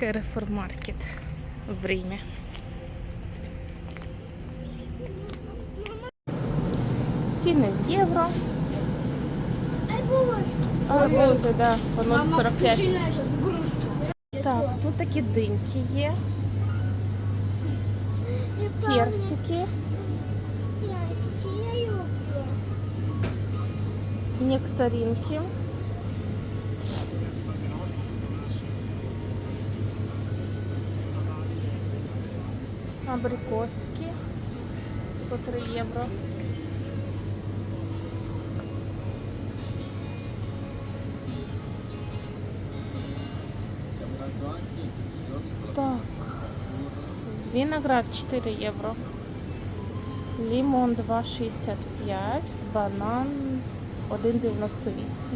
Керефор Маркет в Римі. Ціни в євро. Арбузи, да, по 0,45. Так, тут такі диньки є, персики, нектаринки. Абрикоски по 3 євро. Так. Виноград 4 євро. Лимон 2,65, банан 1,98.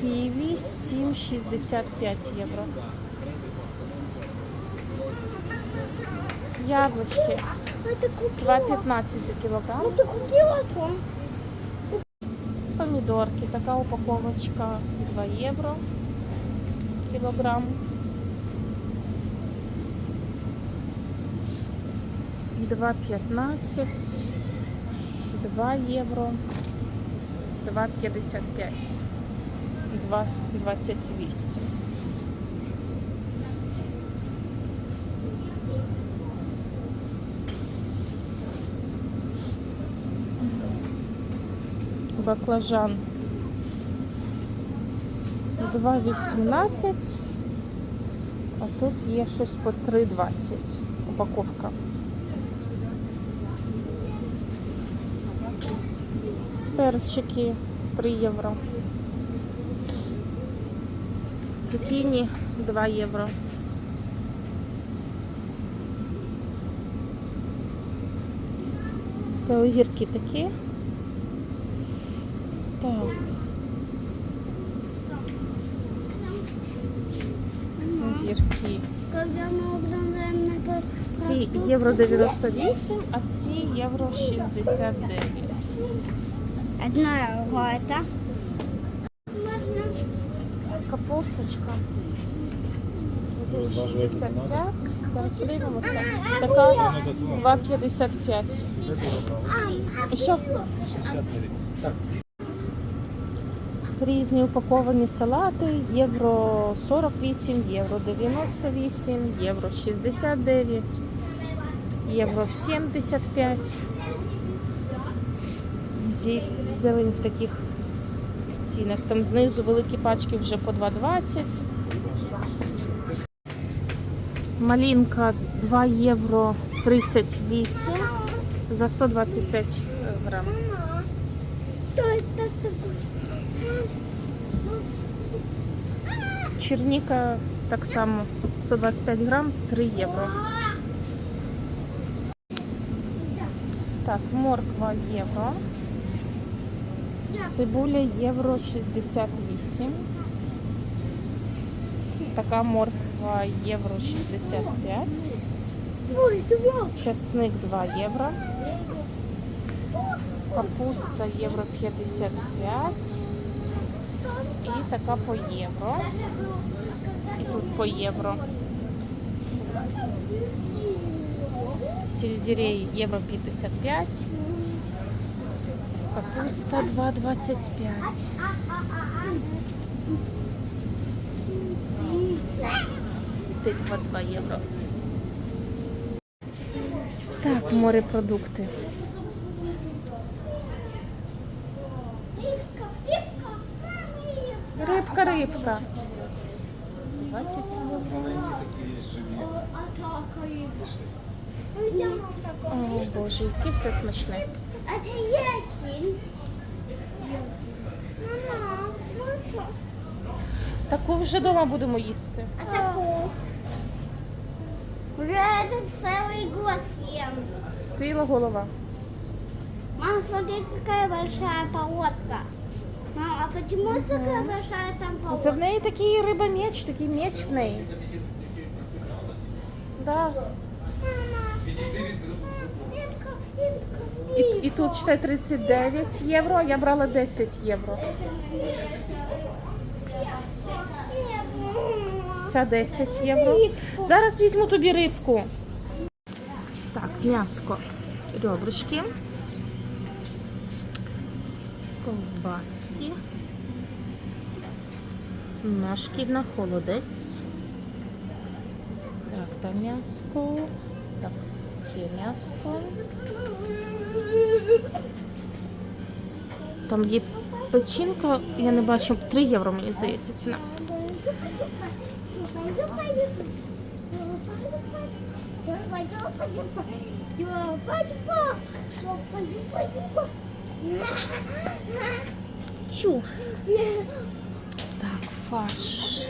Ківі 7,65 євро. Яблочки А ты 2,15 за кілограм. Ну ты купила то? Помідорки, така упаковочка 2 євро кілограм. Два п'ятнадцять, два євро, два п'ятдесят п'ять, два двадцять вісім. Баклажан 2,18, а тут є щось по 3,20 упаковка. Перчики 3 євро. Цукіні 2 євро. Це огірки такі. Так. Огірки. Когда мы обновляем Ці євро 98, а ці євро 69. Одна. Можно? Капусточка. 65. Зараз подивимося. Така 2,55. І все. Різні упаковані салати. Євро 48, євро 98, євро 69, євро 75. Зі- Зелень в таких цінах. Там знизу великі пачки вже по 2,20. Малинка 2 євро 38 за 125 грам. Черніка так само 125 грам 3 євро. Так, морква євро. Цибуля євро 68. Така морква євро 65. Часник 2 євро. Капуста євро 55. І така по євро. І тут по євро. Сельдерей євро 55. Капуста 2,25. Тиква 2 євро. Так, морепродукти. Рибка, рибка. 20 євро. О, а так, рыбка. Ну, я вам такого. О, Боже, яке все смачне. А це які? Мама, можна? Таку вже вдома будемо їсти. А таку? Уже это целый год съем. Ціла голова. Мама, смотри, какая большая полоска. Мама, а почему такая большая там Це в полоска? неї такий риба-меч, такий меч в неї. Да. Мама, рыбка, рыбка, І, і тут читай 39 євро, а я брала 10 євро. рыбка. ця 10 євро. Зараз візьму тобі рибку. Так, м'яско, ребрышки, ковбаски, ножки на холодець. Так, та м'яско. Так, є м'яско. Там є печінка, я не бачу, 3 євро, мені здається, ціна. Чу. Так, фарш.